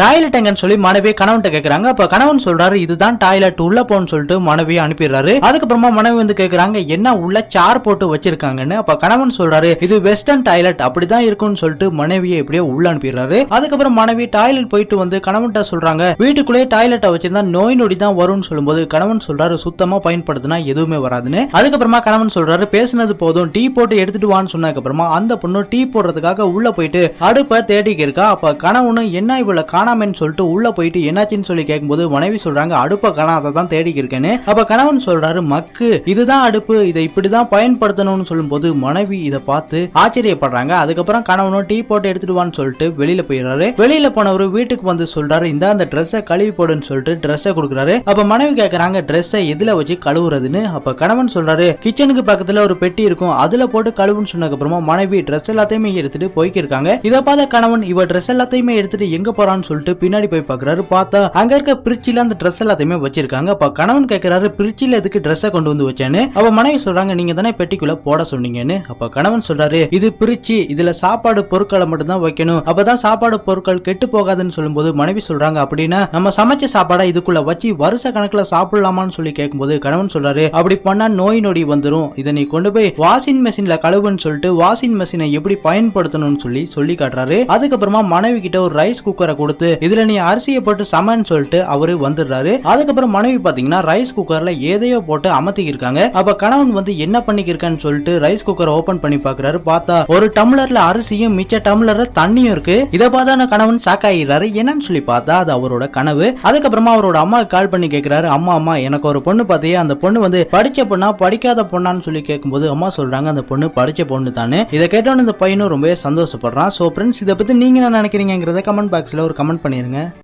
Toilet எங்கன்னு சொல்லி மனைவி கணவன்கிட்ட கேக்குறாங்க. அப்ப கணவன் சொல்றாரு இதுதான் டாய்லெட் உள்ள போன்னு சொல்லிட்டு மனைவி அனுப்பிடுறாரு. அதுக்கப்புறமா மனைவி வந்து கேக்குறாங்க என்ன உள்ள சார் போட்டு வச்சிருக்காங்கன்னு? அப்ப கணவன் சொல்றாரு இது வெஸ்டர்ன் டாய்லெட் அப்படிதான் இருக்கும்னு சொல்லிட்டு மனைவியை இப்படியே உள்ள அனுப்பிடுறாரு. அதுக்கப்புறம் மனைவி டாய்லெட் போயிட்டு வந்து கணவன்கிட்ட சொல்றாங்க வீட்டுக்குள்ளேயே டாய்லெட்டை வச்சிருந்தா நோய் நொடி தான் வரும்னு சொல்லும்போது கணவன் சொல்றாரு சுத்தமா பயன்படுத்தினா எதுவுமே வராதுன்னு. அதுக்கப்புறமா கணவன் சொல்றாரு பேசினது போதும் டீ போட்டு எடுத்துட்டு வான்னு சொன்னதுக்கு அப்புறமா அந்த பொண்ணு டீ போடுறதுக்காக உள்ள போயிட்டு அடுப்ப தேடிக்கு இருக்கா அப்ப கணவனும் என்ன இவ்வளவு காணாமன்னு சொல்லிட்டு உள்ள போயிட்டு என்னாச்சுன்னு சொல்லி கேட்கும்போது மனைவி சொல்றாங்க அடுப்ப காணாத தான் தேடி இருக்கேன்னு அப்ப கணவன் சொல்றாரு மக்கு இதுதான் அடுப்பு இதை இப்படிதான் பயன்படுத்தணும்னு சொல்லும்போது மனைவி இதை பார்த்து ஆச்சரியப்படுறாங்க. அதுக்கப்புறம் கணவனும் டீ போட்டு எடுத்துடுவான்னு சொல்லிட்டு வெளியில போயிடுறாரு. வெளியில போனவர் வீட்டுக்கு வந்து சொல்றாரு இந்த அந்த ட்ரெஸ்ஸை கழுவி போடுன்னு சொல்லிட்டு ட்ரெஸ்ஸை கொடுக்குறாரு. அப்ப மனைவி கேக்குறாங்க ட்ரெஸ்ஸை எதுல வச்சு கழுவுறதுன்னு? அப்ப கணவன் சொல்றாரு கிச்சனுக்கு பக்கத்துல ஒரு பெட்டி இருக்கும் அதுல போட்டு கழுவுன்னு சொன்னதுக்கு அப்புறமா மனைவி ட்ரெஸ் எல்லாத்தையுமே எடுத்துட்டு போய்க்கிருக்காங்க. இதை பார்த்த கணவன் இவ ட்ரெஸ் எல்லாத்தையுமே எடுத்துட்டு எங்க போறான்னு சொல்லிட்டு பின்னாடி போய் பாக்குறாரு. பார்த்தா அங்க இருக்க பிரிட்ஜில அந்த ட்ரெஸ் எல்லாத்தையுமே வச்சிருக்காங்க. அப்ப கணவன் கேக்குறாரு பிரிட்ஜில எதுக்கு ட்ரெஸ்ஸை கொண்டு வந்து வச்சேன்னு? அவ மனைவி சொல்றாங்க நீங்க தானே பெட்டிக்குள்ள போட சொன்னீங்கன்னு. அப்ப கணவன் சொல்றாரு இது பிரிச்சு இதுல சாப்பாடு பொருட்களை மட்டும் தான் வைக்கணும். அப்பதான் சாப்பாடு பொருட்கள் கெட்டு போகாதுன்னு சொல்லும்போது மனைவி சொல்றாங்க அப்படின்னா நம்ம சமைச்ச சாப்பாடை இதுக்குள்ள வச்சு வருஷ கணக்குல சாப்பிடலாமான்னு சொல்லி கேட்கும்போது கணவன் சொல்றாரு அப்படி பண்ணா நோய் நொடி வந்துடும் இதை நீ கொண்டு போய் வாஷிங் மெஷின்ல கழுவுன்னு சொல்லிட்டு வாஷிங் மெஷினை எப்படி பயன்படுத்தணும்னு சொல்லி சொல்லி காட்டுறாரு. அதுக்கப்புறமா மனைவி கிட்ட ஒரு ரைஸ் குக்கரை கொடுத்து இதுல நீ அரிசியை போட்டு சமன்னு சொல்லிட்டு அவரு வந்துடுறாரு. அதுக்கப்புறம் மனைவி பாத்தீங்கன்னா ரைஸ் குக்கர்ல ஏதையோ போட்டு அமர்த்திக்கிருக்காங்க. அப்ப கணவன் வந்து என்ன பண்ணிக்கிருக்கான்னு சொல்லிட்டு ரைஸ் குக்கர் ஓபன் பண்ணி பாக்குறாரு. பார்த்தா ஒரு டம்ளர்ல அரிசியும் மிச்ச டம்ளர்ல தண்ணியும் இருக்கு. இதை பார்த்தா கணவன் ஷாக் என்னன்னு சொல்லி பார்த்தா அது அவரோட கனவு. அதுக்கப்புறமா அவரோட அம்மாவுக்கு கால் பண்ணி கேட்கிறாரு அம்மா அம்மா எனக்கு ஒரு பொண்ணு பார்த்தியா அந்த பொண்ணு வந்து படிச்ச பொண்ணா படிக்காத பொண்ணான்னு சொல்லி கேட்கும்போது அம்மா சொல்றாங்க அந்த பொண்ணு படிச்ச பொண்ணு தானே. இதை கேட்டோன்னு இந்த பையனும் ரொம்பவே சந்தோஷப்படுறான். சோ ஃப்ரெண்ட்ஸ் இதை பத்தி நீங்க என்ன நினைக்கிறீங்கிறத கமெண்ட் பாக்ஸ்ல ஒரு கமெண்ட் பண்ணிருங்க.